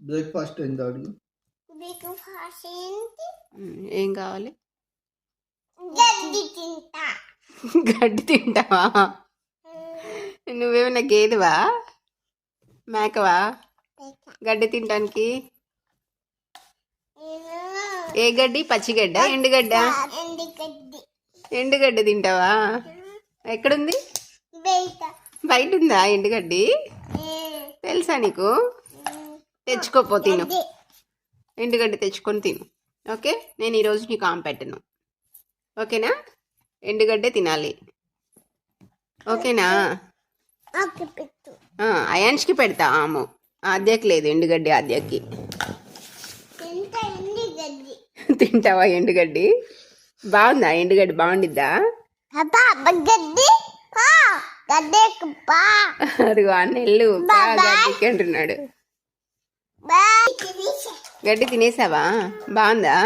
Breakfast ఎంత అడుగు breakfast ఏంటి? ఉమ్, ఏం కావాలి? గడ్డి తింటా. గడ్డి తింటావా? నువ్వేమైనా గేదెవా? మేకవా? గడ్డి తినడానికి ఏ గడ్డి? పచ్చిగడ్డ? ఎండుగడ్డ ఎండి గడ్డి. ఎండుగడ్డ తింటావా? ఎక్కడుంది? బయట. బయట ఉందా ఎండుగడ్డి తెలుసా నీకు? తెచ్చుకోపో తిను. గడ్డి ఎండుగడ్డి తెచ్చుకొని తిను. ఓకే? నేను ఈరోజు నీకు ఆమె పెట్టను. ఓకేనా? ఎండుగడ్డే తినాలి. ఓకేనా? అయాన్ష్కి పెడతా ఆము. ఆద్యకి లేదు ఎండుగడ్డి ఆద్యకి. తింటావా ఎండుగడ్డి? బాగుందా? ఎండుగడ్డి బాగుండిద్దా? అదిగో గడ్డికి అంటున్నాడు. గడ్డి తినేసావా? బాగుందా?